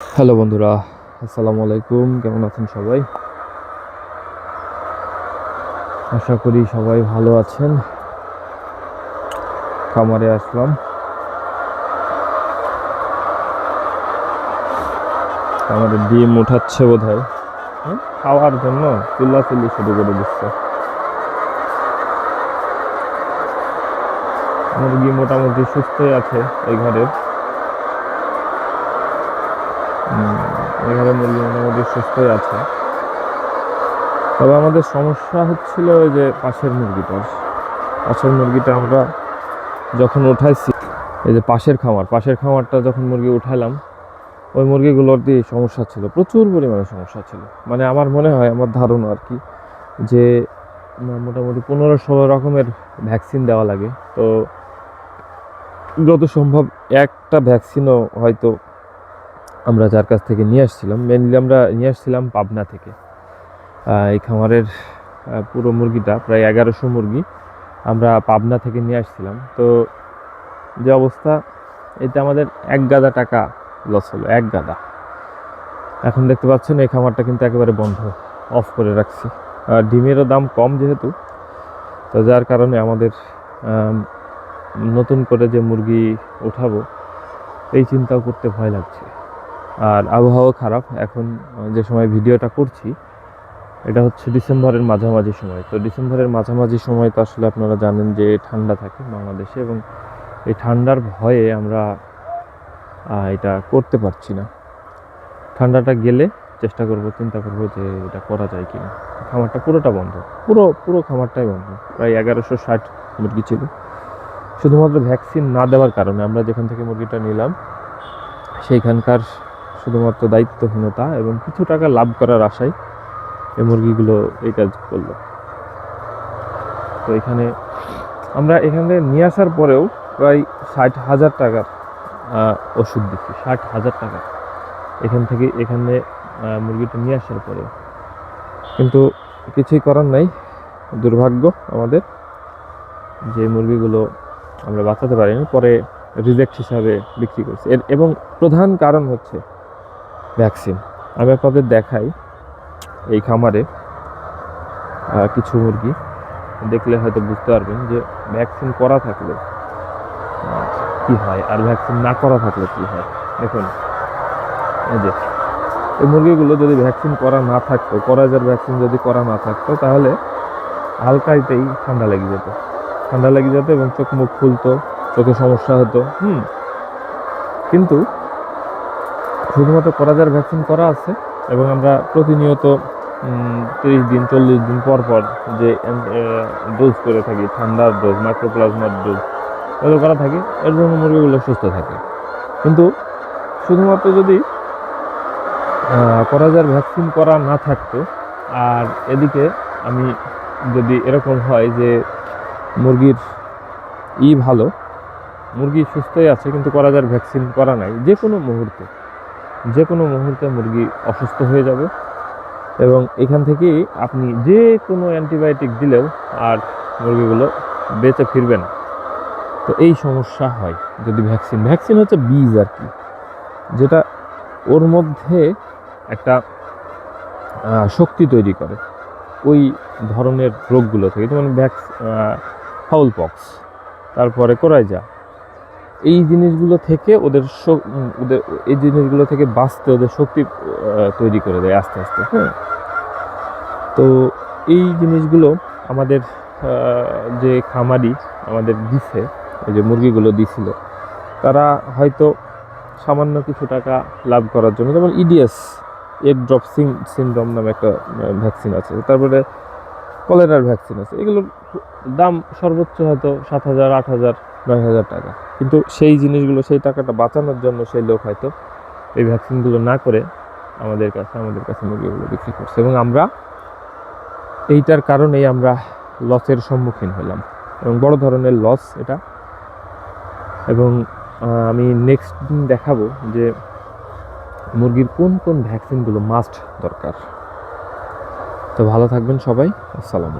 Hello বন্ধুরা, আসসালামু আলাইকুম। কেমন আছেন সবাই? আশা করি সবাই ভালো আছেন। খামারে আসলাম। আমাদের ডিম উঠাচ্ছে বোধ হয়, খাওয়ার জন্য চিল্লাচিল্লি শুরু করে দিচ্ছে। মুরগি মোটামুটি সুস্থই আছে এই ঘরের উম, এই ঘরের মুরগি মোটামুটি সুস্থই আছে। তবে আমাদের সমস্যা হচ্ছিল ওই যে পাশের মুরগিটার। পাশের মুরগিটা আমরা যখন উঠাইছি এই যে পাশের খামার পাশের খামারটা যখন মুরগি উঠালাম ওই মুরগিগুলোর দিয়ে সমস্যা ছিল প্রচুর পরিমাণে সমস্যা ছিল। মানে আমার মনে হয় আমার ধারণা আর কি যে মোটামুটি পনেরো ষোলো রকমের ভ্যাকসিন দেওয়া লাগে। তো যত সম্ভব একটা ভ্যাকসিনও হয়তো আমরা যার কাছ থেকে নিয়ে আসছিলাম মেনলি আমরা নিয়ে আসছিলাম পাবনা থেকে। এই খামারের পুরো মুরগিটা প্রায় এগারোশো মুরগি আমরা পাবনা থেকে নিয়ে আসছিলাম। তো যে অবস্থা এতে আমাদের এক গাদা টাকা লস হলো, এক গাদা। এখন দেখতে পাচ্ছেন এই খামারটা কিন্তু একেবারে বন্ধ অফ করে রাখছি। আর ডিমেরও দাম কম যেহেতু, তো যার কারণে আমাদের নতুন করে যে মুরগি উঠাবো এই চিন্তাও করতে ভয় লাগছে। আর আবহাওয়া খারাপ। এখন যে সময় ভিডিওটা করছি, এটা হচ্ছে ডিসেম্বরের মাঝামাঝি সময়। তো ডিসেম্বরের মাঝামাঝি সময় তো আসলে আপনারা জানেন যে ঠান্ডা থাকে বাংলাদেশে এবং এই ঠান্ডার ভয়ে আমরা এটা করতে পারছি না। ঠান্ডাটা গেলে চেষ্টা করব, চিন্তা করব যে এটা করা যায় কিনা। খামারটা পুরোটা বন্ধ। পুরো পুরো খামারটাই বন্ধ। প্রায় এগারোশো ষাট মুরগি ছিল। শুধুমাত্র ভ্যাকসিন না দেওয়ার কারণে আমরা যেখান থেকে মুরগিটা নিলাম, সেইখানকার শুধুমাত্র দায়িত্বহীনতা এবং কিছু টাকা লাভ করার আশায় এই মুরগিগুলো এই কাজ করল। তো এখানে আমরা এখানে নিয়ে আসার পরেও প্রায় ষাট হাজার টাকার ওষুধ দিচ্ছি। ষাট হাজার টাকা। এখান থেকে এখানে মুরগিটা নিয়ে আসার পরেও কিন্তু কিছুই করার নাই। দুর্ভাগ্য আমাদের যে মুরগিগুলো আমরা বাঁচাতে পারিনি, পরে রিজেক্ট হিসাবে বিক্রি করছি। এবং প্রধান কারণ হচ্ছে ভ্যাকসিন আমি আপনাদের দেখাই এই খামারে কিছু মুরগি। দেখলে হয়তো বুঝতে পারবেন যে ভ্যাকসিন করা থাকলে কি হয় আর ভ্যাকসিন না করা থাকলে কি হয়। দেখুন, এই যে, এই মুরগিগুলো যদি ভ্যাকসিন করা না থাকতো, করাজের ভ্যাকসিন যদি করা না থাকতো, তাহলে হালকাইতেই ঠান্ডা লেগে যেত। ঠান্ডা লেগে যেত এবং চোখ মুখ ফুলতো চোখে সমস্যা হতো, হুম। কিন্তু শুধুমাত্র করাজার ভ্যাকসিন করা আছে এবং আমরা প্রতিনিয়ত তিরিশ দিন, চল্লিশ দিন পর পর যে ডোজ করে থাকি, ঠান্ডার ডোজ, মাইক্রোপ্লাজমার ডোজ, এগুলো করা থাকে। এর জন্য মুরগিগুলো সুস্থ থাকে। কিন্তু শুধুমাত্র যদি করাজার ভ্যাকসিন করা না থাকতো, আর এদিকে আমি যদি এরকম হয় যে, মুরগির ই ভালো, মুরগি সুস্থই আছে, কিন্তু করাজার ভ্যাকসিন করা নাই যে কোনো মুহূর্তে। যে কোনো মুহূর্তে মুরগি অসুস্থ হয়ে যাবে। এবং এখান থেকেই আপনি যে কোনো অ্যান্টিবায়োটিক দিলেও আর মুরগিগুলো বেঁচে ফিরবে না। তো এই সমস্যা হয় যদি ভ্যাকসিন। ভ্যাকসিন হচ্ছে বীজ আর কি, যেটা ওর মধ্যে একটা শক্তি তৈরি করে। ওই ধরনের রোগগুলো থেকে, যেমন ভ্যাক্স ফাউল পক্স, তারপরে কোরাইজা এই জিনিসগুলো থেকে ওদের ওদের এই জিনিসগুলো থেকে বাঁচতে ওদের শক্তি তৈরি করে দেয় আস্তে আস্তে। হ্যাঁ। তো এই জিনিসগুলো আমাদের যে খামারি আমাদের দিছে এই যে মুরগিগুলো দিছিল তারা হয়তো সামান্য কিছু টাকা লাভ করার জন্য যেমন E EDS egg drop syndrome নামে একটা ভ্যাকসিন আছে তারপরে কলেরার ভ্যাকসিন আছে এগুলোর দাম সর্বোচ্চ হয়তো সাত হাজার, আট হাজার, নয় হাজার টাকা। কিন্তু সেই জিনিসগুলো, সেই টাকাটা বাঁচানোর জন্য সেই লোক হয়তো এই ভ্যাকসিনগুলো না করে আমাদের কাছে আমাদের কাছে মুরগিগুলো বিক্রি করছে। এবং আমরা এইটার কারণেই আমরা লসের সম্মুখীন হলাম। এবং বড় ধরনের লস এটা। এবং আমি নেক্সট দিন দেখাবো যে মুরগির কোন কোন ভ্যাকসিনগুলো মাস্ট দরকার। তো ভালো থাকবেন সবাই। আসসালাম